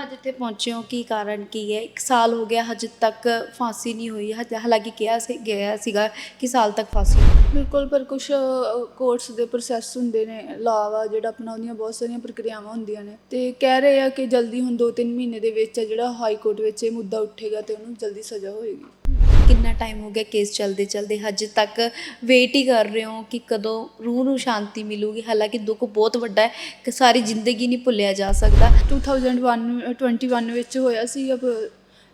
Ma'am ਅੱਜ ਇੱਥੇ ਪਹੁੰਚੇ ਹੋ ਕੀ ਕਾਰਨ ਕੀ ਹੈ? ਇੱਕ ਸਾਲ ਹੋ ਗਿਆ, ਹਜੇ ਤੱਕ ਫਾਂਸੀ ਨਹੀਂ ਹੋਈ। ਹਜੇ- ਹਾਲਾਂਕਿ ਕਿਹਾ ਸੀ, ਗਿਆ ਸੀਗਾ ਕਿ ਸਾਲ ਤੱਕ ਫਾਂਸੀ ਹੋਊਗੀ। ਬਿਲਕੁਲ, ਪਰ ਕੁਝ ਕੋਰਟਸ ਦੇ ਪ੍ਰੋਸੈਸ ਹੁੰਦੇ ਨੇ ਲਾਅ ਵਾ ਜਿਹੜਾ ਆਪਣਾ ਉਹਦੀਆਂ ਬਹੁਤ ਸਾਰੀਆਂ ਪ੍ਰਕਿਰਿਆਵਾਂ ਹੁੰਦੀਆਂ ਨੇ। ਤੇ ਕਹਿ ਰਹੇ ਆ ਕਿ ਜਲਦੀ ਹੁਣ 2-3 ਮਹੀਨੇ ਦੇ ਵਿੱਚ ਆ, ਜਿਹੜਾ ਹਾਈ ਕੋਰਟ ਵਿੱਚ ਇਹ ਮੁੱਦਾ ਉੱਠੇਗਾ ਤੇ ਉਹਨੂੰ ਜਲਦੀ ਸਜ਼ਾ ਹੋਏਗੀ। ਕਿੰਨਾ ਟਾਈਮ ਹੋ ਗਿਆ ਕੇਸ ਚੱਲਦੇ ਚਲਦੇ, ਹਜੇ ਤੱਕ ਵੇਟ ਹੀ ਕਰ ਰਹੇ ਹੋ ਕਿ ਕਦੋਂ ਰੂਹ ਨੂੰ ਸ਼ਾਂਤੀ ਮਿਲੂਗੀ। ਹਾਲਾਂਕਿ ਦੁੱਖ ਬਹੁਤ ਵੱਡਾ ਹੈ ਕਿ ਸਾਰੀ ਜ਼ਿੰਦਗੀ ਨਹੀਂ ਭੁੱਲਿਆ ਜਾ ਸਕਦਾ। 2001 21 ਵਿੱਚ ਹੋਇਆ ਸੀ ਅਬ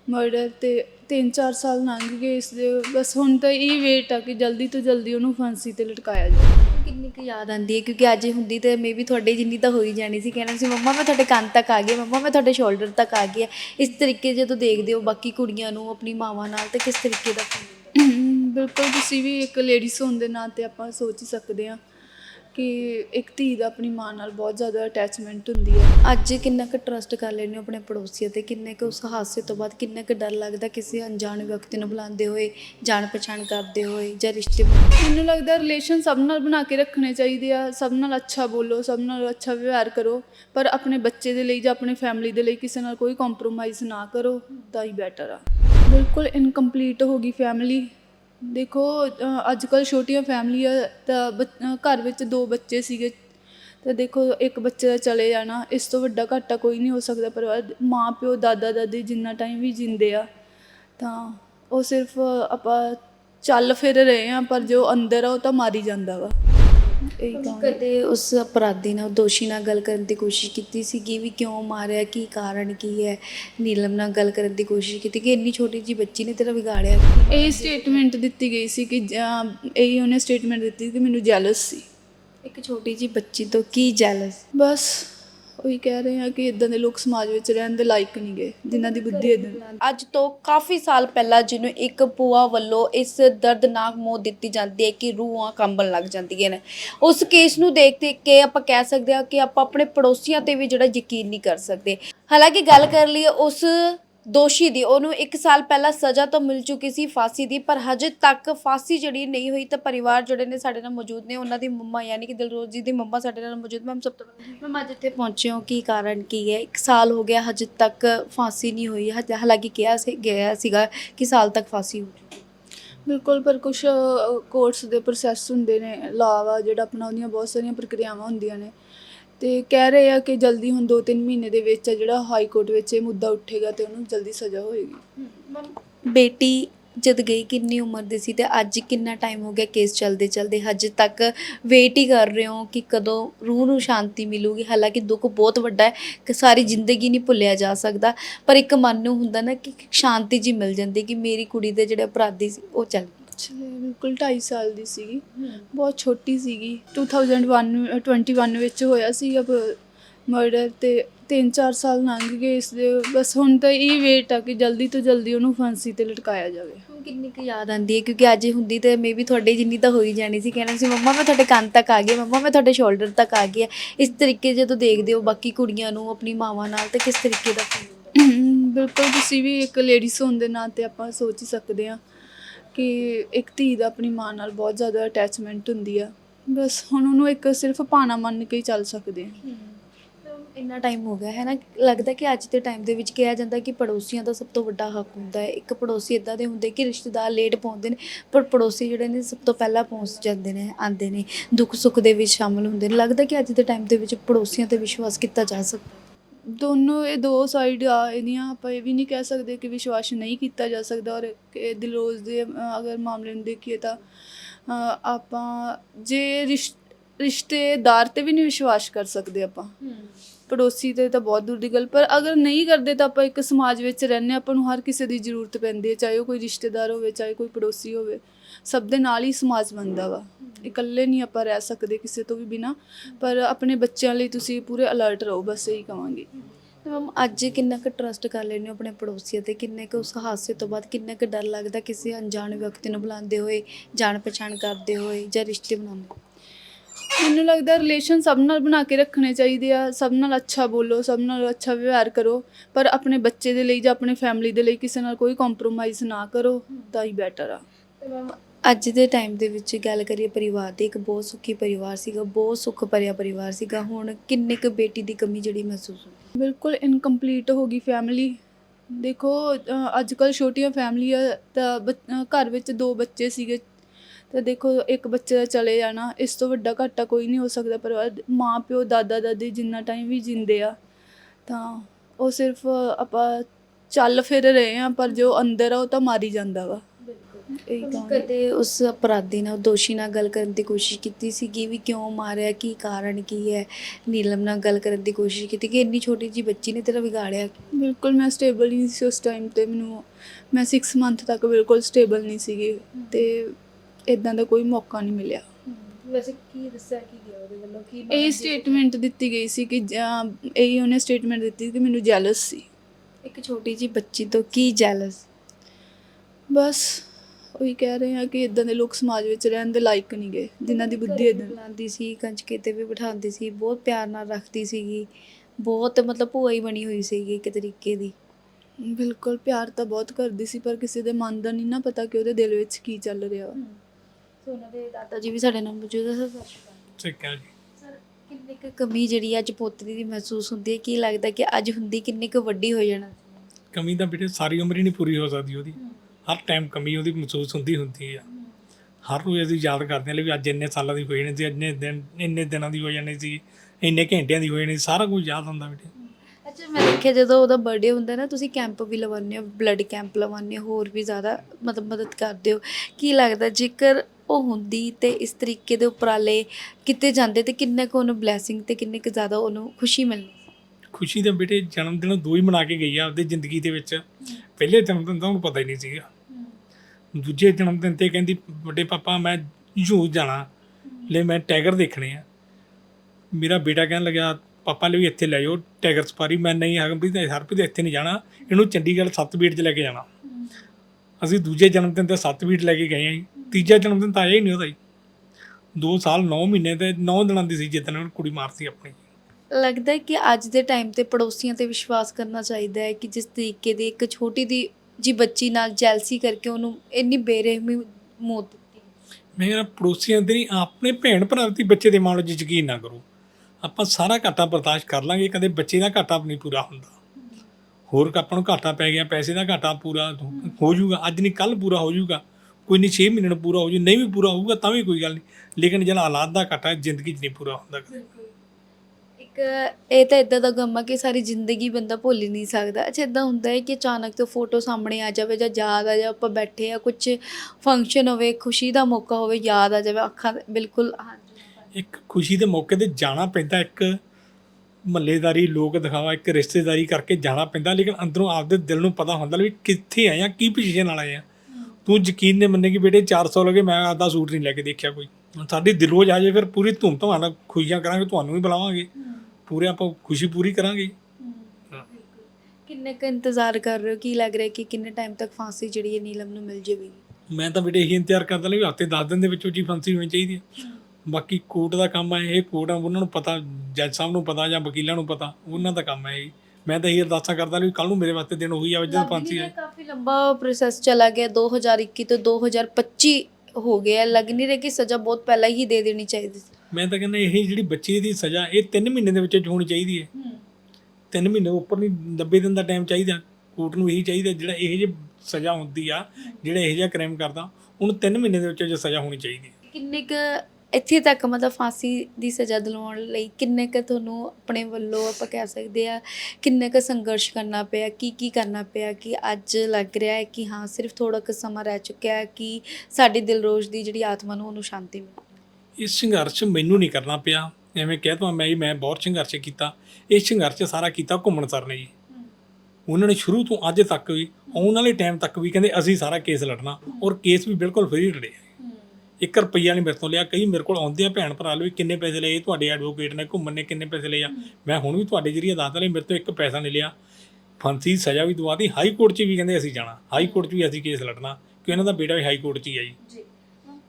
ਮਰਡਰ ਤੇ 3-4 ਸਾਲ ਲੰਘ ਗਏ ਇਸ ਦੇ, ਬਸ ਹੁਣ ਤਾਂ ਇਹ ਵੇਟ ਆ ਕਿ ਜਲਦੀ ਤੋਂ ਜਲਦੀ ਉਹਨੂੰ ਫਾਂਸੀ ਤੇ ਲਟਕਾਇਆ ਜਾਵੇ। ਕਿੰਨੀ ਕੁ ਯਾਦ ਆਉਂਦੀ ਹੈ, ਕਿਉਂਕਿ ਅੱਜ ਇਹ ਹੁੰਦੀ ਤੇ ਮੇਬੀ ਤੁਹਾਡੇ ਜਿੰਨੀ ਤਾਂ ਹੋਈ ਜਾਣੀ ਸੀ, ਕਹਿਣਾ ਸੀ, ਮੰਮਾ, ਮੈਂ ਤੁਹਾਡੇ ਕੰਨ ਤੱਕ ਆ ਗਈ ਮੰਮਾ, ਮੈਂ ਤੁਹਾਡੇ ਸ਼ੋਲਡਰ ਤੱਕ ਆ ਗਈ ਇਸ ਤਰੀਕੇ ਜਦੋਂ ਦੇਖਦੇ ਹੋ ਬਾਕੀ ਕੁੜੀਆਂ ਨੂੰ ਆਪਣੀ ਮਾਵਾਂ ਨਾਲ, ਤੇ ਕਿਸ ਤਰੀਕੇ ਦਾ ਬਿਲਕੁਲ, ਤੁਸੀਂ ਵੀ ਇੱਕ ਲੇਡੀਜ਼ ਹੋਣ ਦੇ ਨਾਤੇ ਆਪਾਂ ਸੋਚ ਹੀ ਸਕਦੇ ਹਾਂ। ਕਿ ਇੱਕ ਧੀ ਦਾ ਆਪਣੀ ਮਾਂ ਨਾਲ ਬਹੁਤ ਜ਼ਿਆਦਾ ਅਟੈਚਮੈਂਟ ਹੁੰਦੀ ਹੈ। ਅੱਜ ਕਿੰਨਾ ਕੁ ਟਰਸਟ ਕਰ ਲੈਂਦੇ ਹੋ ਆਪਣੇ ਪੜੋਸੀਆਂ ਤੇ? ਕਿੰਨੇ ਕੁ ਉਸ ਹਾਦਸੇ ਤੋਂ ਬਾਅਦ ਕਿੰਨਾ ਕੁ ਡਰ ਲੱਗਦਾ ਕਿਸੇ ਅਣਜਾਣ ਵਿਅਕਤੀ ਨੂੰ ਬੁਲਾਉਂਦੇ ਹੋਏ ਜਾਣ ਪਛਾਣ ਕਰਦੇ ਹੋਏ ਜਾਂ ਰਿਸ਼ਤੇ ਮੈਨੂੰ ਲੱਗਦਾ ਰਿਲੇਸ਼ਨ ਸਭ ਨਾਲ ਬਣਾ ਕੇ ਰੱਖਣੇ ਚਾਹੀਦੇ ਆ। ਸਭ ਨਾਲ ਅੱਛਾ ਬੋਲੋ ਸਭ ਨਾਲ ਅੱਛਾ ਵਿਵਹਾਰ ਕਰੋ। ਪਰ ਆਪਣੇ ਬੱਚੇ ਦੇ ਲਈ ਜਾਂ ਆਪਣੀ ਫੈਮਿਲੀ ਦੇ ਲਈ ਕਿਸੇ ਨਾਲ ਕੋਈ ਕੰਪਰੋਮਾਈਜ਼ ਨਾ ਕਰੋ ਤਾਂ ਹੀ ਬੈਟਰ ਆ। ਬਿਲਕੁਲ ਇਨਕੰਪਲੀਟ ਹੋ ਗਈ ਫੈਮਿਲੀ ਦੇਖੋ ਅੱਜ ਕੱਲ ਛੋਟੀਆਂ ਫੈਮਲੀਆਂ ਤਾਂ ਬੱਚ- ਘਰ ਵਿੱਚ ਦੋ ਬੱਚੇ ਸੀਗੇ। ਤਾਂ ਦੇਖੋ, ਇੱਕ ਬੱਚੇ ਦਾ ਚਲੇ ਜਾਣਾ, ਇਸ ਤੋਂ ਵੱਡਾ ਘਾਟਾ ਕੋਈ ਨਹੀਂ ਹੋ ਸਕਦਾ ਪਰਿਵਾਰ ਮਾਂ ਪਿਓ ਦਾਦਾ ਦਾਦੀ ਜਿੰਨਾ ਟਾਈਮ ਵੀ ਜਿੰਦੇ ਆ, ਤਾਂ ਉਹ ਸਿਰਫ ਆਪਾਂ ਚੱਲ ਫਿਰ ਰਹੇ ਆ, ਪਰ ਜੋ ਅੰਦਰ ਆ, ਉਹ ਤਾਂ ਮਾਰੀ ਜਾਂਦਾ ਵਾ। ਇਹੀ ਕਹਾਂਗੇ ਕਦੇ ਉਸ ਅਪਰਾਧੀ ਨਾਲ ਦੋਸ਼ੀ ਨਾਲ ਗੱਲ ਕਰਨ ਦੀ ਕੋਸ਼ਿਸ਼ ਕੀਤੀ ਸੀ ਕਿ ਵੀ ਕਿਉਂ ਮਾਰਿਆ ਕੀ ਕਾਰਨ ਕੀ ਹੈ? ਨੀਲਮ ਨਾਲ ਗੱਲ ਕਰਨ ਦੀ ਕੋਸ਼ਿਸ਼ ਕੀਤੀ ਕਿ ਇੰਨੀ ਛੋਟੀ ਜੀ ਬੱਚੀ ਨੇ ਤੇਰਾ ਵਿਗਾੜਿਆ ਇਹ ਸਟੇਟਮੈਂਟ ਦਿੱਤੀ ਗਈ ਸੀ ਕਿ ਇਹ ਉਹਨੇ ਸਟੇਟਮੈਂਟ ਦਿੱਤੀ ਕਿ ਮੈਨੂੰ ਜੈਲਸ ਸੀ। ਇੱਕ ਛੋਟੀ ਜੀ ਬੱਚੀ ਤੋਂ ਕੀ ਜੈਲਸ ਬਸ। ਉਹੀ ਕਹਿ ਰਹੇ ਆ ਕਿ ਇਦਾਂ ਦੇ ਲੋਕ ਸਮਾਜ ਵਿੱਚ ਰਹਿਣ ਦੇ ਲਾਇਕ ਨਹੀਂ ਗਏ ਜਿਨ੍ਹਾਂ ਦੀ ਬੁੱਧੀ ਇਦਾਂ ਅੱਜ ਤੋਂ ਕਾਫੀ ਸਾਲ ਪਹਿਲਾਂ ਜਿਹਨੂੰ ਇੱਕ ਭੂਆ ਵੱਲੋਂ ਇਸ ਦਰਦਨਾਕ ਮੌਤ ਦਿੱਤੀ ਜਾਂਦੀ ਹੈ ਕਿ ਰੂਹਾਂ ਕੰਬਣ ਲੱਗ ਜਾਂਦੀਆਂ ਨੇ। ਉਸ ਕੇਸ ਨੂੰ ਦੇਖ ਦੇਖ ਕੇ ਆਪਾਂ ਕਹਿ ਸਕਦੇ ਹਾਂ ਕਿ ਆਪਾਂ ਆਪਣੇ ਪੜੋਸੀਆਂ ਤੇ ਵੀ ਜਿਹੜਾ ਯਕੀਨ ਨਹੀਂ ਕਰ ਸਕਦੇ। ਹਾਲਾਂਕਿ ਗੱਲ ਕਰ ਲਈਏ ਉਸ ਦੋਸ਼ੀ ਦੀ। ਉਹਨੂੰ 1 ਸਾਲ ਪਹਿਲਾਂ ਸਜ਼ਾ ਤਾਂ ਮਿਲ ਚੁੱਕੀ ਸੀ ਫਾਂਸੀ ਦੀ, ਪਰ ਹਜੇ ਤੱਕ ਫਾਂਸੀ ਜਿਹੜੀ ਨਹੀਂ ਹੋਈ ਤਾਂ ਪਰਿਵਾਰ ਜਿਹੜੇ ਨੇ ਸਾਡੇ ਨਾਲ ਮੌਜੂਦ ਨੇ, ਉਹਨਾਂ ਦੀ ਮੰਮਾ ਯਾਨੀ ਕਿ ਦਿਲਰੋਜ਼ ਜੀ ਦੀ ਮੰਮਾ ਸਾਡੇ ਨਾਲ ਮੌਜੂਦ। ਮੈਮ, ਸਭ ਤੋਂ ਪਹਿਲਾਂ ਮੈਮ, ਅੱਜ ਇੱਥੇ ਪਹੁੰਚੇ ਹੋ, ਕੀ ਕਾਰਨ ਕੀ ਹੈ? 1 ਸਾਲ ਹੋ ਗਿਆ ਹਜੇ ਤੱਕ ਫਾਂਸੀ ਨਹੀਂ ਹੋਈ। ਹਜੇ ਹਾਲਾਂਕਿ ਕਿਹਾ ਸੀ, ਗਿਆ ਸੀਗਾ ਕਿ ਸਾਲ ਤੱਕ ਫਾਂਸੀ ਹੋ ਜੂਗੀ ਬਿਲਕੁਲ, ਪਰ ਕੁਝ ਕੋਰਟਸ ਦੇ ਪ੍ਰੋਸੈਸ ਹੁੰਦੇ ਨੇ ਲਾਵਾ ਜਿਹੜਾ ਆਪਣਾ, ਉਹਦੀਆਂ ਬਹੁਤ ਸਾਰੀਆਂ ਪ੍ਰਕਿਰਿਆਵਾਂ ਹੁੰਦੀਆਂ ਨੇ। ਤੇ ਕਹਿ ਰਹੇ ਆ ਕਿ ਜਲਦੀ ਹੁਣ 2-3 ਮਹੀਨੇ ਦੇ ਵਿੱਚ ਆ ਜਿਹੜਾ ਹਾਈ ਕੋਰਟ ਵਿੱਚ ਇਹ ਮੁੱਦਾ ਉੱਠੇਗਾ ਤੇ ਉਹਨੂੰ ਜਲਦੀ ਸਜ਼ਾ ਹੋਏਗੀ। ਬੇਟੀ ਜਦ ਗਈ ਕਿੰਨੀ ਉਮਰ ਦੀ ਸੀ ਤੇ ਅੱਜ ਕਿੰਨਾ ਟਾਈਮ ਹੋ ਗਿਆ ਕੇਸ ਚੱਲਦੇ ਚੱਲਦੇ? ਹਜੇ ਤੱਕ ਵੇਟ ਹੀ ਕਰ ਰਹੇ ਹੋ ਕਿ ਕਦੋਂ ਰੂਹ ਨੂੰ ਸ਼ਾਂਤੀ ਮਿਲੂਗੀ? ਹਾਲਾਂਕਿ ਦੁੱਖ ਬਹੁਤ ਵੱਡਾ ਹੈ ਕਿ ਸਾਰੀ ਜ਼ਿੰਦਗੀ ਨਹੀਂ ਭੁੱਲਿਆ ਜਾ ਸਕਦਾ। ਪਰ ਇੱਕ ਮਨ ਨੂੰ ਹੁੰਦਾ ਨਾ ਕਿ ਸ਼ਾਂਤੀ ਜੀ ਮਿਲ ਜਾਂਦੀ ਕਿ ਮੇਰੀ ਕੁੜੀ ਦੇ ਜਿਹੜੇ ਅਪਰਾਧੀ ਸੀ, ਉਹ ਚੱਲ ਗਏ। ਪਿਛਲੇ ਬਿਲਕੁਲ 2.5 ਸਾਲ ਦੀ ਸੀਗੀ। ਬਹੁਤ ਛੋਟੀ ਸੀਗੀ। 2001 21 ਵਿੱਚ ਹੋਇਆ ਸੀ ਅਬ ਮਰਡਰ ਤੇ 3-4 ਸਾਲ ਲੰਘ ਗਏ ਇਸ ਦੇ। ਬਸ ਹੁਣ ਤਾਂ ਇਹ ਵੇਟ ਆ ਕਿ ਜਲਦੀ ਤੋਂ ਜਲਦੀ ਉਹਨੂੰ ਫਾਂਸੀ ਤੇ ਲਟਕਾਇਆ ਜਾਵੇ। ਹੁਣ ਕਿੰਨੀ ਕੁ ਯਾਦ ਆਉਂਦੀ ਹੈ? ਕਿਉਂਕਿ ਅੱਜ ਹੁੰਦੀ ਤੇ ਮੇਬੀ ਤੁਹਾਡੇ ਜਿੰਨੀ ਤਾਂ ਹੋਈ ਜਾਣੀ ਸੀ। ਕਹਿਣਾ ਸੀ ਮੰਮਾ ਮੈਂ ਤੁਹਾਡੇ ਕੰਨ ਤੱਕ ਆ ਗਈ ਮੰਮਾ ਮੈਂ ਤੁਹਾਡੇ ਸ਼ੋਲਡਰ ਤੱਕ ਆ ਗਈ ਹੈ ਇਸ ਤਰੀਕੇ ਜਦੋਂ ਦੇਖਦੇ ਹੋ ਬਾਕੀ ਕੁੜੀਆਂ ਨੂੰ ਆਪਣੀ ਮਾਵਾਂ ਨਾਲ ਤੇ ਕਿਸ ਤਰੀਕੇ ਦਾ? ਬਿਲਕੁਲ ਤੁਸੀਂ ਵੀ ਇੱਕ ਲੇਡੀਜ਼ ਹੋਣ ਦੇ ਨਾਤੇ ਆਪਾਂ ਸੋਚ ਹੀ ਸਕਦੇ ਹਾਂ। ਕਿ ਇੱਕ ਧੀ ਦਾ ਆਪਣੀ ਮਾਂ ਨਾਲ ਬਹੁਤ ਜ਼ਿਆਦਾ ਅਟੈਚਮੈਂਟ ਹੁੰਦੀ ਆ। ਬਸ ਹੁਣ ਉਹਨੂੰ ਇੱਕ ਸਿਰਫ ਭਾਣਾ ਮੰਨ ਕੇ ਹੀ ਚੱਲ ਸਕਦੇ ਹਾਂ। ਇੰਨਾ ਟਾਈਮ ਹੋ ਗਿਆ, ਹੈ ਨਾ? ਲੱਗਦਾ ਕਿ ਅੱਜ ਦੇ ਟਾਈਮ ਦੇ ਵਿੱਚ ਕਿਹਾ ਜਾਂਦਾ ਕਿ ਪੜੋਸੀਆਂ ਦਾ ਸਭ ਤੋਂ ਵੱਡਾ ਹੱਕ ਹੁੰਦਾ ਹੈ। ਇੱਕ ਪੜੋਸੀ ਇਦਾਂ ਦੇ ਹੁੰਦੇ ਕਿ ਰਿਸ਼ਤੇਦਾਰ ਲੇਟ ਪਹੁੰਚਦੇ ਨੇ, ਪਰ ਪੜੋਸੀ ਜਿਹੜੇ ਨੇ ਸਭ ਤੋਂ ਪਹਿਲਾਂ ਪਹੁੰਚ ਜਾਂਦੇ ਨੇ, ਆਉਂਦੇ ਨੇ ਦੁੱਖ ਸੁੱਖ ਦੇ ਵਿੱਚ ਸ਼ਾਮਲ ਹੁੰਦੇ ਨੇ। ਲੱਗਦਾ ਕਿ ਅੱਜ ਦੇ ਟਾਈਮ ਦੇ ਵਿੱਚ ਪੜੋਸੀਆਂ ਤੇ ਵਿਸ਼ਵਾਸ ਕੀਤਾ ਜਾ ਸਕਦਾ ਦੋਨੋਂ ਇਹ ਦੋ ਸਾਈਡ ਆ ਇਹਦੀਆਂ ਆਪਾਂ ਇਹ ਵੀ ਨਹੀਂ ਕਹਿ ਸਕਦੇ ਕਿ ਵਿਸ਼ਵਾਸ ਨਹੀਂ ਕੀਤਾ ਜਾ ਸਕਦਾ ਔਰ ਕਿ ਦਿਲੋਜ਼ ਦੇ ਅ, ਅਗਰ ਮਾਮਲੇ ਨੂੰ ਦੇਖੀਏ ਤਾਂ ਅ, ਆਪਾਂ ਜੇ ਰਿਸ਼- ਰਿਸ਼ਤੇਦਾਰ ਤੇ ਵੀ ਨਹੀਂ ਵਿਸ਼ਵਾਸ ਕਰ ਸਕਦੇ ਆਪਾਂ। ਪੜੋਸੀ ਤੇ ਤਾਂ ਬਹੁਤ ਦੂਰ ਦੀ ਗੱਲ ਪਰ ਅਗਰ ਨਹੀਂ ਕਰਦੇ ਤਾਂ ਆਪਾਂ ਇੱਕ ਸਮਾਜ ਵਿੱਚ ਰਹਿੰਦੇ ਹਾਂ, ਆਪਾਂ ਨੂੰ ਹਰ ਕਿਸੇ ਦੀ ਜ਼ਰੂਰਤ ਪੈਂਦੀ ਹੈ ਚਾਹੇ ਉਹ ਕੋਈ ਰਿਸ਼ਤੇਦਾਰ ਹੋਵੇ ਚਾਹੇ ਕੋਈ ਪੜੋਸੀ ਹੋਵੇ ਸਭ ਦੇ ਨਾਲ ਹੀ ਸਮਾਜ ਬਣਦਾ ਵਾ। ਇਕੱਲੇ ਨਹੀਂ ਆਪਾਂ ਰਹਿ ਸਕਦੇ ਕਿਸੇ ਤੋਂ ਵੀ ਬਿਨਾ ਪਰ ਆਪਣੇ ਬੱਚਿਆਂ ਲਈ ਤੁਸੀਂ ਪੂਰੇ ਅਲਰਟ ਰਹੋ ਬਸ ਇਹੀ ਕਵਾਂਗੀ। ਤੇ ਮੈਮ ਅੱਜ ਕਿੰਨਾ ਕੁ ਟਰਸਟ ਕਰ ਲੈਂਦੇ ਹੋ ਆਪਣੇ ਪੜੋਸੀਆਂ ਤੇ? ਕਿੰਨੇ ਕੁ ਉਸ ਹਾਦਸੇ ਤੋਂ ਬਾਅਦ ਕਿੰਨਾ ਕੁ ਡਰ ਲੱਗਦਾ? ਕਿਸੇ ਅਣਜਾਣ ਵਿਅਕਤੀ ਨੂੰ ਬੁਲਾਉਂਦੇ ਹੋਏ ਜਾਣ ਪਛਾਣ ਕਰਦੇ ਹੋਏ ਜਾਂ ਰਿਸ਼ਤੇ ਬਣਾਉਂਦੇ ਮੈਨੂੰ ਲੱਗਦਾ ਰਿਲੇਸ਼ਨ ਸਭ ਨਾਲ ਬਣਾ ਕੇ ਰੱਖਣੇ ਚਾਹੀਦੇ ਆ ਸਭ ਨਾਲ ਅੱਛਾ ਬੋਲੋ ਸਭ ਨਾਲ ਅੱਛਾ ਵਿਵਹਾਰ ਕਰੋ ਪਰ ਆਪਣੇ ਬੱਚੇ ਦੇ ਲਈ ਜਾਂ ਆਪਣੇ ਫੈਮਿਲੀ ਦੇ ਲਈ ਕਿਸੇ ਨਾਲ ਕੋਈ ਕੰਪਰੋਮਾਈਜ਼ ਨਾ ਕਰੋ ਤਾਂ ਹੀ ਬੈਟਰ ਆ। ਤੇ ਮੈਮ ਅੱਜ ਦੇ ਟਾਈਮ ਦੇ ਵਿੱਚ ਗੱਲ ਕਰੀਏ ਪਰਿਵਾਰ ਦੀ ਇੱਕ ਬਹੁਤ ਸੁਖੀ ਪਰਿਵਾਰ ਸੀਗਾ ਬਹੁਤ ਸੁੱਖ ਭਰਿਆ ਪਰਿਵਾਰ ਸੀਗਾ ਹੁਣ ਕਿੰਨੇ ਕੁ ਬੇਟੀ ਦੀ ਕਮੀ ਜਿਹੜੀ ਮਹਿਸੂਸ ਹੁੰਦੀ ਬਿਲਕੁਲ ਇਨਕੰਪਲੀਟ ਹੋ ਗਈ ਫੈਮਿਲੀ ਦੇਖੋ ਅੱਜ ਕੱਲ ਛੋਟੀਆਂ ਫੈਮਲੀਆਂ ਤਾਂ ਬੱਚ- ਘਰ ਵਿੱਚ ਦੋ ਬੱਚੇ ਸੀਗੇ ਤਾਂ ਦੇਖੋ ਇੱਕ ਬੱਚੇ ਦਾ ਚਲੇ ਜਾਣਾ ਇਸ ਤੋਂ ਵੱਡਾ ਘਾਟਾ ਕੋਈ ਨਹੀਂ ਹੋ ਸਕਦਾ ਪਰ ਮਾਂ ਪਿਓ ਦਾਦਾ ਦਾਦੀ ਜਿੰਨਾ ਟਾਈਮ ਵੀ ਜਿੰਦੇ ਆ ਤਾਂ ਉਹ ਸਿਰਫ ਆਪਾਂ ਚੱਲ ਫਿਰ ਰਹੇ ਆ ਪਰ ਜੋ ਅੰਦਰ ਆ ਉਹ ਤਾਂ ਮਾਰੀ ਜਾਂਦਾ ਵਾ। ਇਹੀ ਕਦੇ ਉਸ ਅਪਰਾਧੀ ਨਾਲ ਦੋਸ਼ੀ ਨਾਲ ਗੱਲ ਕਰਨ ਦੀ ਕੋਸ਼ਿਸ਼ ਕੀਤੀ ਸੀਗੀ ਵੀ ਕਿਉਂ ਮਾਰਿਆ ਕੀ ਕਾਰਨ ਕੀ ਹੈ? ਨੀਲਮ ਨਾਲ ਗੱਲ ਕਰਨ ਦੀ ਕੋਸ਼ਿਸ਼ ਕੀਤੀ ਕਿ ਇੰਨੀ ਛੋਟੀ ਜੀ ਬੱਚੀ ਨੇ ਤੇਰਾ ਵਿਗਾੜਿਆ? ਬਿਲਕੁਲ ਮੈਂ ਸਟੇਬਲ ਨਹੀਂ ਸੀ ਉਸ ਟਾਈਮ ਤੇ ਮੈਨੂੰ ਮੈਂ 6 ਮੰਥ ਤੱਕ ਬਿਲਕੁਲ ਸਟੇਬਲ ਨਹੀਂ ਸੀਗੀ। ਤੇ ਇਦਾਂ ਦਾ ਕੋਈ ਮੌਕਾ ਨਹੀਂ ਮਿਲਿਆ। ਵੈਸੇ ਕੀ ਦੱਸਿਆ ਕੀ ਗਿਆ ਉਹਦੇ ਵੱਲੋਂ? ਕੀ ਇਹ ਸਟੇਟਮੈਂਟ ਦਿੱਤੀ ਗਈ ਸੀ ਕਿ ਇਹੀ ਉਹਨੇ ਸਟੇਟਮੈਂਟ ਦਿੱਤੀ ਕਿ ਮੈਨੂੰ ਜੈਲਸ ਸੀ। ਇੱਕ ਛੋਟੀ ਜੀ ਬੱਚੀ ਤੋਂ ਕੀ ਜੈਲਸ ਬਸ ਉਹੀ ਕਹਿ ਰਹੇ ਆ ਕਿ ਇਦਾਂ ਦੇ ਲੋਕ ਸਮਾਜ ਵਿੱਚ ਰਹਿਣ ਦੇ ਲਾਇਕ ਨਹੀਂ ਗਏ ਜਿਨ੍ਹਾਂ ਦੀ ਬੁੱਧੀ ਇਦਾਂ ਬੁਲਾਉਂਦੀ ਸੀ ਕੰਚਕੇ ਤੇ ਵੀ ਬਿਠਾਉਂਦੀ ਸੀ ਬਹੁਤ ਪਿਆਰ ਨਾਲ ਰੱਖਦੀ ਸੀਗੀ ਬਹੁਤ ਮਤਲਬ ਭੂਆ ਹੀ ਬਣੀ ਹੋਈ ਸੀਗੀ ਇੱਕ ਤਰੀਕੇ ਦੀ। ਬਿਲਕੁਲ ਪਿਆਰ ਤਾਂ ਬਹੁਤ ਕਰਦੀ ਸੀ ਪਰ ਕਿਸੇ ਦੇ ਮਨ ਦਾ ਨਹੀਂ ਨਾ ਪਤਾ ਕਿ ਉਹਦੇ ਦਿਲ ਵਿੱਚ ਕੀ ਚੱਲ ਰਿਹਾ। ਸੋ ਉਹਨਾਂ ਦੇ ਦਾਦਾ ਜੀ ਵੀ ਸਾਡੇ ਨਾਲ ਮੌਜੂਦ ਹੈ ਸਰ ਸਤਿ ਸ਼੍ਰੀ ਅਕਾਲ। ਠੀਕ ਹੈ ਜੀ। ਸਰ ਕਿੰਨੀ ਕੁ ਕਮੀ ਜਿਹੜੀ ਅੱਜ ਪੋਤਰੀ ਦੀ ਮਹਿਸੂਸ ਹੁੰਦੀ ਹੈ? ਕੀ ਲੱਗਦਾ ਕਿ ਅੱਜ ਹੁੰਦੀ ਕਿੰਨੀ ਕੁ ਵੱਡੀ ਹੋ ਜਾਣਾ? ਸੀ ਕਮੀ ਤਾਂ ਬੇਟੇ ਸਾਰੀ ਉਮਰ ਹੀ ਨਹੀਂ ਪੂਰੀ ਹੋ ਸਕਦੀ ਉਹਦੀ। ਹਰ ਟਾਈਮ ਕਮੀ ਉਹਦੀ ਮਹਿਸੂਸ ਹੁੰਦੀ ਹੁੰਦੀ ਆ। ਹਰ ਰੋਜ਼ ਅਸੀਂ ਯਾਦ ਕਰਦੇ ਹਾਂ ਵੀ ਅੱਜ ਇੰਨੇ ਸਾਲਾਂ ਦੀ ਹੋਈ ਨਹੀਂ ਸੀ ਇੰਨੇ ਦਿਨ ਇੰਨੇ ਦਿਨਾਂ ਦੀ ਹੋ ਜਾਣੀ ਸੀ ਇੰਨੇ ਘੰਟਿਆਂ ਦੀ ਹੋ ਜਾਣੀ ਸੀ, ਸਾਰਾ ਕੁਝ ਯਾਦ ਹੁੰਦਾ ਬੇਟੇ। ਅੱਛਾ ਮੈਂ ਦੇਖਿਆ ਜਦੋਂ ਉਹਦਾ ਬਰਥਡੇ ਹੁੰਦਾ ਨਾ ਤੁਸੀਂ ਕੈਂਪ ਵੀ ਲਵਾਉਂਦੇ ਹੋ ਬਲੱਡ ਕੈਂਪ ਲਵਾਉਂਦੇ ਹੋ ਹੋਰ ਵੀ ਜ਼ਿਆਦਾ ਮਤਲਬ ਮਦਦ ਕਰਦੇ ਹੋ। ਕੀ ਲੱਗਦਾ ਜੇਕਰ ਉਹ ਹੁੰਦੀ ਤੇ ਇਸ ਤਰੀਕੇ ਦੇ ਉਪਰਾਲੇ ਕਿਤੇ ਜਾਂਦੇ ਤੇ ਕਿੰਨੇ ਕੁ ਉਹਨੂੰ ਬਲੇਸਿੰਗ ਤੇ ਕਿੰਨੇ ਕੁ ਜ਼ਿਆਦਾ ਉਹਨੂੰ ਖੁਸ਼ੀ ਮਿਲਣੀ ਖੁਸ਼ੀ ਤਾਂ ਬੇਟੇ ਜਨਮ ਦਿਨ ਦੋ ਹੀ ਮਨਾ ਕੇ ਗਈ ਆ ਆਪਦੇ ਜ਼ਿੰਦਗੀ ਦੇ ਵਿੱਚ। ਪਹਿਲੇ ਜਨਮ ਦਿਨ ਤਾਂ ਉਹਨੂੰ ਪਤਾ ਹੀ ਨਹੀਂ ਸੀਗਾ। ਦੂਜੇ ਜਨਮ ਦਿਨ ਤੇ ਕਹਿੰਦੀ, ਵੱਡੇ ਪਾਪਾ, ਮੈਂ ਜੂ ਜਾਣਾ। ਲੈ ਮੈਂ ਟਾਈਗਰ ਦੇਖਣੇ ਆ। ਮੇਰਾ ਬੇਟਾ ਕਹਿਣ ਲੱਗਾ ਪਾਪਾ ਲਈ ਵੀ ਇੱਥੇ ਲੈ ਜਾਓ, ਟਾਈਗਰ ਸਫਾਰੀ। ਮੈਂ ਨਹੀਂ, ਹਰਪ੍ਰੀਤ ਹਰਪ੍ਰੀਤ ਇੱਥੇ ਨਹੀਂ ਜਾਣਾ। ਇਹਨੂੰ ਚੰਡੀਗੜ੍ਹ ਸੱਤ ਬੀਟ 'ਚ ਲੈ ਕੇ ਜਾਣਾ। ਅਸੀਂ ਦੂਜੇ ਜਨਮ ਦਿਨ ਤੇ ਸੱਤ ਬੀਟ ਲੈ ਕੇ ਗਏ ਆ ਜੀ। ਤੀਜਾ ਜਨਮ ਦਿਨ ਤਾਂ ਆਇਆ ਹੀ ਨਹੀਂ ਉਹਦਾ ਜੀ। 2 ਸਾਲ 9 ਮਹੀਨੇ ਤੇ 9 ਦਿਨਾਂ ਦੀ ਸੀ ਜਿੱਦਣ ਉਹਨੇ ਕੁੜੀ ਮਾਰਤੀ ਆਪਣੀ। ਲੱਗਦਾ ਹੈ ਕਿ ਅੱਜ ਦੇ ਟਾਈਮ ਤੇ ਪੜੋਸੀਆਂ ਤੇ ਵਿਸ਼ਵਾਸ ਕਰਨਾ ਚਾਹੀਦਾ ਹੈ ਕਿ ਜਿਸ ਤਰੀਕੇ ਦੀ ਇੱਕ ਛੋਟੀ ਦੀ ਜੀ ਬੱਚੀ ਨਾਲ ਜੈਲਸੀ ਕਰਕੇ ਉਹਨੂੰ ਇੰਨੀ ਬੇਰਹਿਮੀ ਮੌਤ ਦਿੱਤੀ। ਮੈਂ ਕਹਿੰਦਾ ਪੜੋਸੀਆਂ ਦੇ ਨਹੀਂ ਆਪਣੇ ਭੈਣ ਭਰਾ ਦੀ ਬੱਚੇ ਦੇ ਮਾਮਲੇ 'ਚ ਯਕੀਨ ਨਾ ਕਰੋ। ਆਪਾਂ ਸਾਰਾ ਘਾਟਾ ਬਰਦਾਸ਼ਤ ਕਰ ਲਾਂਗੇ ਕਦੇ ਬੱਚੇ ਦਾ ਘਾਟਾ ਨਹੀਂ ਪੂਰਾ ਹੁੰਦਾ। ਹੋਰ ਆਪਾਂ ਨੂੰ ਘਾਟਾ ਪੈ ਗਿਆ ਪੈਸੇ ਦਾ ਘਾਟਾ ਪੂਰਾ ਹੋ ਜਾਊਗਾ ਅੱਜ ਨਹੀਂ ਕੱਲ ਪੂਰਾ ਹੋ ਜਾਊਗਾ। ਕੋਈ ਨਹੀਂ 6 ਮਹੀਨੇ ਨੂੰ ਪੂਰਾ ਹੋ ਜੂ ਨਹੀਂ ਵੀ ਪੂਰਾ ਹੋਊਗਾ ਤਾਂ ਵੀ ਕੋਈ ਗੱਲ ਨਹੀਂ ਲੇਕਿਨ ਜਿਹੜਾ ਹਾਲਾਤ ਦਾ ਘਾਟਾ ਜ਼ਿੰਦਗੀ 'ਚ ਨਹੀਂ ਪੂਰਾ ਹੁੰਦਾ ਕਦੇ। ਇੱਕ ਇਹ ਤਾਂ ਇਦਾਂ ਦਾ ਗਮ ਆ ਕਿ ਸਾਰੀ ਜ਼ਿੰਦਗੀ ਬੰਦਾ ਭੁੱਲ ਹੀ ਨਹੀਂ ਸਕਦਾ। ਅੱਛਾ ਇਦਾਂ ਹੁੰਦਾ ਹੈ ਕਿ ਅਚਾਨਕ ਤੋਂ ਫੋਟੋ ਸਾਹਮਣੇ ਆ ਜਾਵੇ ਜਾਂ ਯਾਦ ਆ ਜਾ ਆਪਾਂ ਬੈਠੇ ਆ ਕੁਝ ਫੰਕਸ਼ਨ ਹੋਵੇ ਖੁਸ਼ੀ ਦਾ ਮੌਕਾ ਹੋਵੇ ਯਾਦ ਆ ਜਾਵੇ ਅੱਖਾਂ ਬਿਲਕੁਲ ਇੱਕ ਖੁਸ਼ੀ ਦੇ ਮੌਕੇ ਤੇ ਜਾਣਾ ਪੈਂਦਾ ਇੱਕ ਮੱਲੇਦਾਰੀ ਲੋਕ ਦਿਖਾਵਾ ਇੱਕ ਰਿਸ਼ਤੇਦਾਰੀ ਕਰਕੇ ਜਾਣਾ ਪੈਂਦਾ ਲੇਕਿਨ ਅੰਦਰੋਂ ਆਪਦੇ ਦਿਲ ਨੂੰ ਪਤਾ ਹੁੰਦਾ ਵੀ ਕਿੱਥੇ ਆਏ ਆ ਕੀ ਪੋਜੀਸ਼ਨ ਨਾਲ ਆਏ ਆ। ਤੂੰ ਯਕੀਨ ਨੇ ਮੰਨੇ ਕਿ ਬੇਟੇ 400 ਲਗੇ ਮੈਂ ਆਦਾ ਸੂਟ ਨਹੀਂ ਲੈ ਕੇ ਦੇਖਿਆ ਕੋਈ। ਹੁਣ ਸਾਡੀ ਦਿਲੋਂ ਜਾ ਜੇ ਫਿਰ ਪੂਰੀ ਧੂਮ ਧਾਮ ਨਾਲ ਖੁਸ਼ੀਆਂ ਕਰਾਂਗੇ ਤੁਹਾਨੂੰ ਵੀ ਬੁਲਾਵਾਂਗੇ। ਪੂਰੇ ਆਪਾਂ ਖੁਸ਼ੀ ਪੂਰੀ ਕਰਾਂਗੇ। ਕਿੰਨੇ ਕੁ ਇੰਤਜ਼ਾਰ ਕਰ ਰਹੇ ਹੋ? ਕੀ ਲੱਗ ਰਿਹਾ ਕਿ ਕਿੰਨੇ ਟਾਈਮ ਤੱਕ ਫਾਂਸੀ ਜਿਹੜੀ ਹੈ ਨੀਲਮ ਨੂੰ ਮਿਲ ਜਾਵੇਗੀ? ਮੈਂ ਤਾਂ ਬੇਟੇ ਇਹੀ ਇੰਤਜ਼ਾਰ ਕਰਦਾ ਲਈ ਹਫ਼ਤੇ 10 ਦਿਨ ਦੇ ਵਿੱਚੋਂ ਜੀ ਫਾਂਸੀ ਹੋਣੀ ਚਾਹੀਦੀ ਹੈ। ਬਾਕੀ ਕੋਰਟ ਦਾ ਕੰਮ ਹੈ ਇਹ ਕੋਰਟ ਆ ਉਹਨਾਂ ਨੂੰ ਪਤਾ ਜੱਜ ਸਾਹਿਬ ਨੂੰ ਪਤਾ ਜਾਂ ਵਕੀਲਾਂ ਨੂੰ ਪਤਾ ਉਹਨਾਂ ਦਾ ਕੰਮ ਹੈ ਇਹ। ਮੈਂ ਤਾਂ ਇਹ ਅਰਦਾਸਾਂ ਕਰਦਾ ਲਈ ਕੱਲ ਨੂੰ ਮੇਰੇ ਵਾਸਤੇ ਦਿਨ ਉਹੀ ਆਵੇ ਜਦੋਂ ਫਾਂਸੀ ਹੈ ਕਾਫੀ ਲੰਬਾ ਪ੍ਰੋਸੈਸ ਚਲਾ ਗਿਆ 2021 ਤੋਂ 2025 ਹੋ ਗਿਆ ਲੱਗ ਨਹੀਂ ਰਿਹਾ ਕਿ ਸਜ਼ਾ ਬਹੁਤ ਪਹਿਲਾਂ ਹੀ ਦੇ ਦੇਣੀ ਚਾਹੀਦੀ ਸੀ। ਮੈਂ ਤਾਂ ਕਹਿੰਦਾ ਇਹ ਜਿਹੜੀ ਬੱਚੀ ਦੀ ਸਜ਼ਾ ਇਹ 3 ਮਹੀਨੇ ਦੇ ਵਿੱਚ ਹੋਣੀ ਚਾਹੀਦੀ ਹੈ। 3 ਮਹੀਨੇ ਉੱਪਰ ਨਹੀਂ 90 ਦਿਨ ਦਾ ਟਾਈਮ ਚਾਹੀਦਾ ਕੋਰਟ ਨੂੰ ਇਹੀ ਚਾਹੀਦਾ ਜਿਹੜਾ ਇਹ ਜਿਹੀ ਸਜ਼ਾ ਹੁੰਦੀ ਆ ਜਿਹੜਾ ਇਹ ਜਿਹਾ ਕ੍ਰਾਈਮ ਕਰਦਾ ਉਹਨੂੰ 3 ਮਹੀਨੇ ਦੇ ਵਿੱਚ ਜੋ ਸਜ਼ਾ ਹੋਣੀ ਚਾਹੀਦੀ ਹੈ। ਕਿੰਨੇ ਕ ਇੱਥੇ ਤੱਕ ਮਤਲਬ ਫਾਂਸੀ ਦੀ ਸਜ਼ਾ ਦਿਲਵਾਉਣ ਲਈ ਕਿੰਨੇ ਕ ਤੁਹਾਨੂੰ ਆਪਣੇ ਵੱਲੋਂ ਆਪਾਂ ਕਹਿ ਸਕਦੇ ਆ ਕਿੰਨੇ ਕ ਸੰਘਰਸ਼ ਕਰਨਾ ਪਿਆ ਕੀ ਕੀ ਕਰਨਾ ਪਿਆ ਕਿ ਅੱਜ ਲੱਗ ਰਿਹਾ ਹੈ ਕਿ ਹਾਂ ਸਿਰਫ ਥੋੜਾ ਕੁ ਸਮਾਂ ਰਹਿ ਚੁੱਕਿਆ ਹੈ ਕਿ ਸਾਡੀ ਦਿਲਰੋਸ਼ ਦੀ ਜਿਹੜੀ ਆਤਮਾ ਨੂੰ ਉਹਨੂੰ ਸ਼ਾਂਤੀ ਮਿਲੇ ਇਸ ਸੰਘਰਸ਼ ਮੈਨੂੰ ਨਹੀਂ ਕਰਨਾ ਪਿਆ। ਐਵੇਂ ਕਹਿ ਤਾ ਮੈਂ ਹੀ ਮੈਂ ਬਹੁਤ ਸੰਘਰਸ਼ ਕੀਤਾ। ਇਹ ਸੰਘਰਸ਼ ਸਾਰਾ ਕੀਤਾ ਘੁੰਮਣ ਸਰ ਨੇ ਜੀ। ਉਹਨਾਂ ਨੇ ਸ਼ੁਰੂ ਤੋਂ ਅੱਜ ਤੱਕ ਵੀ ਆਉਣ ਵਾਲੇ ਟਾਈਮ ਤੱਕ ਵੀ ਕਹਿੰਦੇ ਅਸੀਂ ਸਾਰਾ ਕੇਸ ਲੜਨਾ ਔਰ ਕੇਸ ਵੀ ਬਿਲਕੁਲ ਫ੍ਰੀ ਲੜੇ। 1 ਰੁਪਈਆ ਨਹੀਂ ਮੇਰੇ ਤੋਂ ਲਿਆ। ਕਈ ਮੇਰੇ ਕੋਲ ਆਉਂਦੇ ਆ ਭੈਣ ਭਰਾ ਲਈ ਕਿੰਨੇ ਪੈਸੇ ਲਏ, ਤੁਹਾਡੇ ਐਡਵੋਕੇਟ ਨੇ, ਘੁੰਮਣ ਨੇ ਕਿੰਨੇ ਪੈਸੇ ਲਏ ਆ। ਮੈਂ ਹੁਣ ਵੀ ਤੁਹਾਡੇ ਜਰੀਏ ਦੱਸਦਾ ਲਈ ਮੇਰੇ ਤੋਂ ਇੱਕ ਪੈਸਾ ਨਹੀਂ ਲਿਆ। ਫਾਂਸੀ ਸਜ਼ਾ ਵੀ ਦਵਾਤੀ ਹਾਈ ਕੋਰਟ 'ਚ ਵੀ ਕਹਿੰਦੇ ਅਸੀਂ ਜਾਣਾ। ਹਾਈ ਕੋਰਟ 'ਚ ਵੀ ਅਸੀਂ ਕੇਸ ਲੜਨਾ। ਕਿ ਇਹਨਾਂ ਦਾ ਬੇਟਾ ਵੀ ਹਾਈ ਕੋਰਟ 'ਚ ਹੀ ਆ ਜੀ। ਜੀ।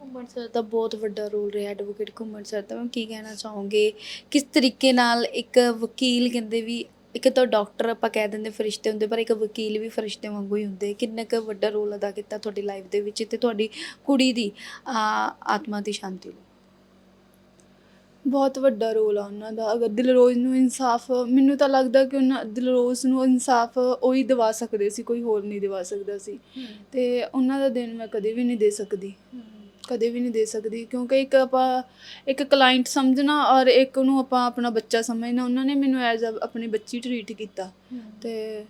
ਘੁੰਮਣ ਸਰ ਦਾ ਬਹੁਤ ਵੱਡਾ ਰੋਲ ਰਿਹਾ ਐਡਵੋਕੇਟ ਘੁੰਮਣ ਸਰ ਦਾ। ਮੈਂ ਕੀ ਕਹਿਣਾ ਚਾਹੂੰਗੀ? ਕਿਸ ਤਰੀਕੇ ਨਾਲ ਇੱਕ ਵਕੀਲ ਕਹਿੰਦੇ ਵੀ ਇੱਕ ਤਾਂ ਡਾਕਟਰ ਆਪਾਂ ਕਹਿ ਦਿੰਦੇ ਫਰਿਸ਼ਤੇ ਹੁੰਦੇ ਪਰ ਇੱਕ ਵਕੀਲ ਵੀ ਫਰਿਸ਼ਤੇ ਵਾਂਗੂ ਹੀ ਹੁੰਦੇ। ਕਿੰਨਾ ਕੁ ਵੱਡਾ ਰੋਲ ਅਦਾ ਕੀਤਾ ਤੁਹਾਡੀ ਲਾਈਫ ਦੇ ਵਿੱਚ ਤੇ ਤੁਹਾਡੀ ਕੁੜੀ ਦੀ ਆ, ਆਤਮਾ ਦੀ ਸ਼ਾਂਤੀ ਲਈ? ਬਹੁਤ ਵੱਡਾ ਰੋਲ ਆ ਉਹਨਾਂ ਦਾ। ਅਗਰ ਦਿਲਰੋਜ਼ ਨੂੰ ਇਨਸਾਫ ਮੈਨੂੰ ਤਾਂ ਲੱਗਦਾ ਕਿ ਉਹਨਾਂ ਦਿਲਰੋਜ਼ ਨੂੰ ਇਨਸਾਫ ਉਹੀ ਦਿਵਾ ਸਕਦੇ ਸੀ ਕੋਈ ਹੋਰ ਨਹੀਂ ਦਿਵਾ ਸਕਦਾ ਸੀ। ਤੇ ਉਹਨਾਂ ਦਾ ਦਿਨ ਮੈਂ ਕਦੇ ਵੀ ਨਹੀਂ ਦੇ ਸਕਦੀ। ਕਦੇ ਵੀ ਨਹੀਂ ਦੇ ਸਕਦੀ ਕਿਉਂਕਿ ਇੱਕ ਆਪਾਂ ਇੱਕ ਕਲਾਇੰਟ ਸਮਝਣਾ ਔਰ ਇੱਕ ਨੂੰ ਆਪਾਂ ਆਪਣਾ ਬੱਚਾ ਸਮਝਣਾ ਉਹਨਾਂ ਨੇ ਮੈਨੂੰ ਐਜ਼ ਆਪਣੀ ਬੱਚੀ ਟਰੀਟ ਕੀਤਾ। ਤੇ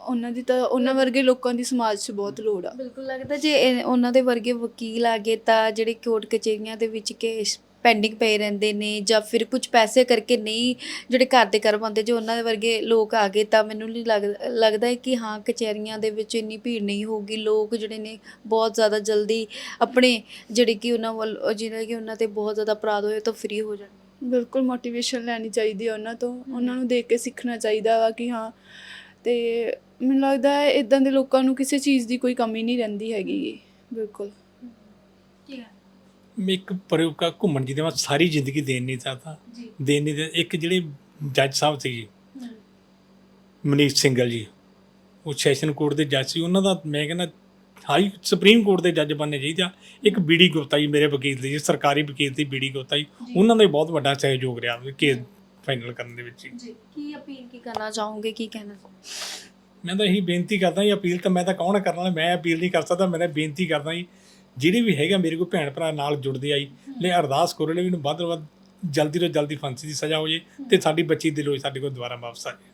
ਉਹਨਾਂ ਦੀ ਤਾਂ ਉਹਨਾਂ ਵਰਗੇ ਲੋਕਾਂ ਦੀ ਸਮਾਜ 'ਚ ਬਹੁਤ ਲੋੜ ਆ। ਬਿਲਕੁਲ ਲੱਗਦਾ ਜੇ ਉਹਨਾਂ ਦੇ ਵਰਗੇ ਵਕੀਲ ਆ ਗਏ ਤਾਂ ਜਿਹੜੇ ਕੋਰਟ ਕਚਹਿਰੀਆਂ ਦੇ ਵਿੱਚ ਕੇਸ ਪੈਂਡਿੰਗ ਪਏ ਰਹਿੰਦੇ ਨੇ ਜਾਂ ਫਿਰ ਕੁਝ ਪੈਸੇ ਕਰਕੇ ਨਹੀਂ ਜਿਹੜੇ ਘਰ ਦੇ ਕਰ ਪਾਉਂਦੇ ਜੇ ਉਹਨਾਂ ਦੇ ਵਰਗੇ ਲੋਕ ਆ ਗਏ ਤਾਂ ਮੈਨੂੰ ਨਹੀਂ ਲੱਗਦਾ ਹੈ ਕਿ ਹਾਂ ਕਚਹਿਰੀਆਂ ਦੇ ਵਿੱਚ ਇੰਨੀ ਭੀੜ ਨਹੀਂ ਹੋਊਗੀ। ਲੋਕ ਜਿਹੜੇ ਨੇ ਬਹੁਤ ਜ਼ਿਆਦਾ ਜਲਦੀ ਆਪਣੇ ਜਿਹੜੇ ਕਿ ਉਹਨਾਂ ਵੱਲ ਜਿਹੜੇ ਕਿ ਉਹਨਾਂ ਤੇ ਬਹੁਤ ਜ਼ਿਆਦਾ ਅਪਰਾਧ ਹੋਏ ਤਾਂ ਫ੍ਰੀ ਹੋ ਜਾਣ। ਬਿਲਕੁਲ ਮੋਟੀਵੇਸ਼ਨ ਲੈਣੀ ਚਾਹੀਦੀ ਹੈ ਉਹਨਾਂ ਤੋਂ। ਉਹਨਾਂ ਨੂੰ ਦੇਖ ਕੇ ਸਿੱਖਣਾ ਚਾਹੀਦਾ ਵਾ ਕਿ ਹਾਂ ਤੇ ਮੈਨੂੰ ਲੱਗਦਾ ਹੈ ਇਦਾਂ ਦੇ ਲੋਕਾਂ ਨੂੰ ਕਿਸੇ ਚੀਜ਼ ਦੀ ਕੋਈ ਕਮੀ ਨਹੀਂ ਰਹਿੰਦੀ ਹੈਗੀ। ਬਿਲਕੁਲ। ਮੈਂ ਇੱਕ ਪਰਿਉਕਾ ਘੁੰਮਣ ਜਿਹਦੇ ਮੈਂ ਸਾਰੀ ਜ਼ਿੰਦਗੀ ਦੇਣ ਨਹੀਂ ਚਾਹਤਾ ਜੀ। ਦੇਣ ਨਹੀਂ ਦੇ ਇੱਕ ਜਿਹੜੇ ਜੱਜ ਸਾਹਿਬ ਸੀ ਜੀ ਮਨੀਸ਼ ਸਿੰਘਲ ਜੀ ਉਹ ਸੈਸ਼ਨ ਕੋਰਟ ਦੇ ਜੱਜ ਸੀ ਉਹਨਾਂ ਦਾ ਮੈਂ ਕਹਿੰਦਾ ਹਾਈ ਸੁਪਰੀਮ ਕੋਰਟ ਦੇ ਜੱਜ ਬਣਨੇ ਚਾਹੀਦੇ ਆ। ਇੱਕ ਬੀਡੀ ਗੁਪਤਾ ਜੀ ਮੇਰੇ ਵਕੀਲ ਦੇ ਜੀ ਸਰਕਾਰੀ ਵਕੀਲ ਦੀ ਬੀਡੀ ਗੁਪਤਾ ਜੀ। ਉਹਨਾਂ ਦਾ ਵੀ ਬਹੁਤ ਵੱਡਾ ਸਹਿਯੋਗ ਰਿਹਾ ਕੇਸ ਫਾਈਨਲ ਕਰਨ ਦੇ ਵਿੱਚ ਜੀ। ਜੀ ਕੀ ਅਪੀਲ ਕੀ ਕਰਨਾ ਚਾਹੋਗੇ ਕੀ ਕਹਿਣਾ ਮੈਂ ਤਾਂ ਇਹੀ ਬੇਨਤੀ ਕਰਦਾ ਜੀ ਅਪੀਲ ਤਾਂ ਮੈਂ ਤਾਂ ਕੌਣ ਕਰਨ ਵਾਲਾ ਮੈਂ ਅਪੀਲ ਨਹੀਂ ਕਰ ਸਕਦਾ ਮੈਂ ਬੇਨਤੀ ਕਰਦਾ ਜੀ ਜਿਹੜੇ ਵੀ ਹੈਗਾ ਮੇਰੇ ਕੋਲ ਭੈਣ ਭਰਾ ਨਾਲ ਜੁੜਦੇ ਆਈ ਲੈ, ਅਰਦਾਸ ਕਰੋ, ਲੈ, ਮੈਨੂੰ ਵੱਧ ਤੋਂ ਵੱਧ ਜਲਦੀ ਤੋਂ ਜਲਦੀ ਫਾਂਸੀ ਦੀ ਸਜ਼ਾ ਹੋ ਜੇ ਤੇ ਸਾਡੀ ਬੱਚੀ ਦਿਲੋਂ ਸਾਡੇ ਕੋਲ ਦੁਬਾਰਾ ਵਾਪਸ ਆ ਜਾਏ